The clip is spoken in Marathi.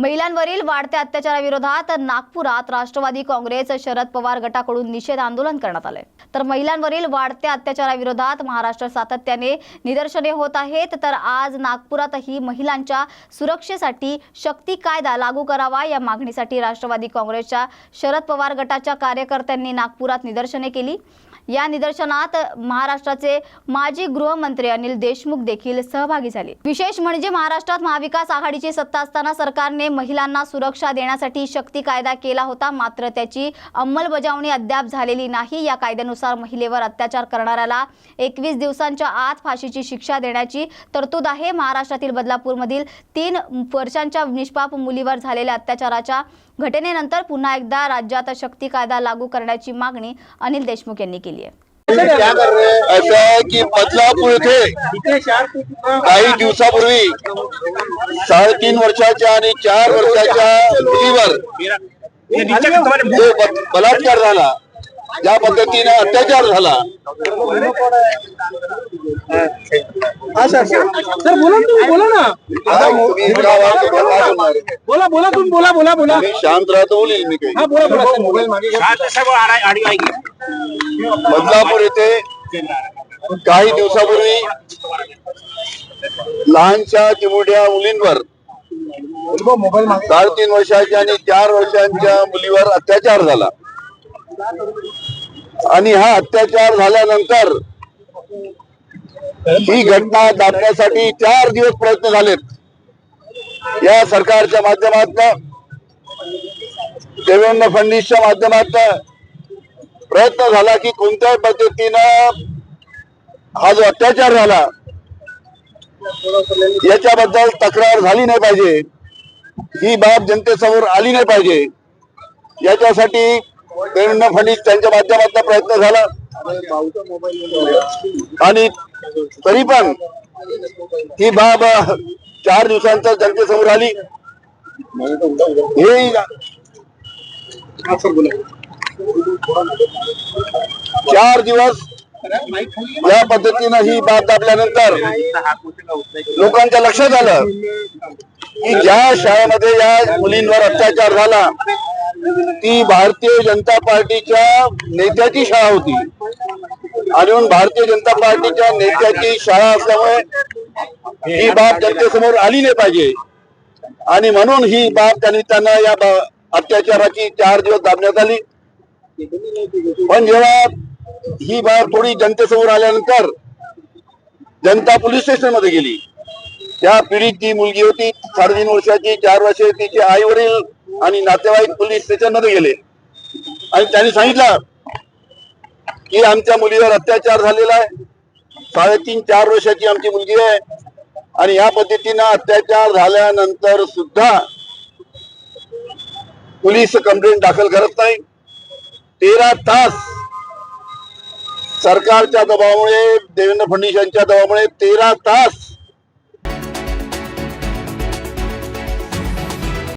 महिलांवरील वाढत्या अत्याचाराविरोधात नागपुरात राष्ट्रवादी काँग्रेस शरद पवार गटाकडून निषेध आंदोलन करण्यात आले तर महिलांवरील वाढत्या अत्याचाराविरोधात महाराष्ट्र सातत्याने निदर्शने होत आहेत. तर आज नागपुरातही महिलांच्या सुरक्षेसाठी शक्ती कायदा लागू करावा या मागणीसाठी राष्ट्रवादी काँग्रेसच्या शरद पवार गटाच्या कार्यकर्त्यांनी नागपुरात निदर्शने केली. या निदर्शनात महाराष्ट्राचे माजी गृहमंत्री अनिल देशमुख देखील सहभागी झाले. विशेष म्हणजे महाराष्ट्रात महाविकास आघाडीची सत्ता असताना सरकारने महिलांना सुरक्षा देण्यासाठी शक्ती कायदा केला होता मात्र त्याची अंमलबजावणी अद्याप झालेली नाही. या कायद्यानुसार महिलेवर अत्याचार करणाऱ्याला एकवीस दिवसांच्या आत फाशीची शिक्षा देण्याची तरतूद आहे. महाराष्ट्रातील बदलापूरमधील तीन वर्षांच्या निष्पाप मुलीवर झालेल्या अत्याचाराच्या घटनेनंतर पुन्हा एकदा राज्यात शक्ती कायदा लागू करण्याची मागणी अनिल देशमुख यांनी केली. आहे असं आहे की बदलापूर येथे काही दिवसापूर्वी। साडेतीन वर्षाच्या आणि चार वर्षाच्या मुलीवर जो बलात्कार झाला ज्या पद्धतीने अत्याचार झाला. हा सर बोला ना तुम्ही बोला ना? बोला बोला तुम्ही बोला बोला बोला. शांत राहतो बोलेल मी काही. हा बोला बोला. सर मोबाईल मागे. बदलापूर येथे काही दिवसापूर्वी लहानशा चिमुरड्या मुलींवर मोबाईल साडेतीन वर्षाच्या आणि चार वर्षांच्या मुलीवर अत्याचार झाला. आणि हा अत्याचार झाल्यानंतर ही घटना दाबण्यासाठी चार दिवस प्रयत्न झालेत. या सरकारच्या माध्यमातन देवेंद्र फडणवीसच्या माध्यमातन प्रयत्न झाला की कोणत्याही पद्धतीनं हा जो अत्याचार झाला याच्याबद्दल तक्रार झाली नाही पाहिजे. ही बाब जनतेसमोर आली नाही पाहिजे. याच्यासाठी देवेंद्र फडणवीस त्यांच्या माध्यमातून प्रयत्न झाला. आणि तरी पण ही बाब चार दिवसांचा जनतेसमोर आली. हे चार दिवस या पद्धतीनं ही बाब दाबल्यानंतर लोकांच्या लक्षात आलं की ज्या शाळेमध्ये या मुलींवर अत्याचार झाला ती भारतीय जनता पार्टीच्या नेत्याची शाळा होती. आणि भारतीय जनता पार्टीच्या नेत्याची शाळा असल्यामुळे ही बाब जनतेसमोर आली नाही पाहिजे. आणि म्हणून ही बाब त्या त्यांना या अत्याचाराची चार दिवस दाबण्यात आली. पण जेव्हा ही बाब थोडी जनतेसमोर आल्यानंतर जनता पोलीस स्टेशनमध्ये गेली. त्या पीडित जी मुलगी होती साडेतीन वर्षाची चार वर्षाची तिचे आई वडील आणि नातेवाईक पोलीस स्टेशनमध्ये गेले. आणि त्यांनी सांगितलं की आमच्या मुलीवर अत्याचार झालेला आहे. साडेतीन चार वर्षाची आमची मुलगी आहे. आणि या पद्धतीनं अत्याचार झाल्यानंतर सुद्धा पोलीस कंप्लेंट दाखल करत नाही. तेरा तास सरकारच्या दबावामुळे देवेंद्र फडणवीस यांच्या दबावामुळे तेरा तास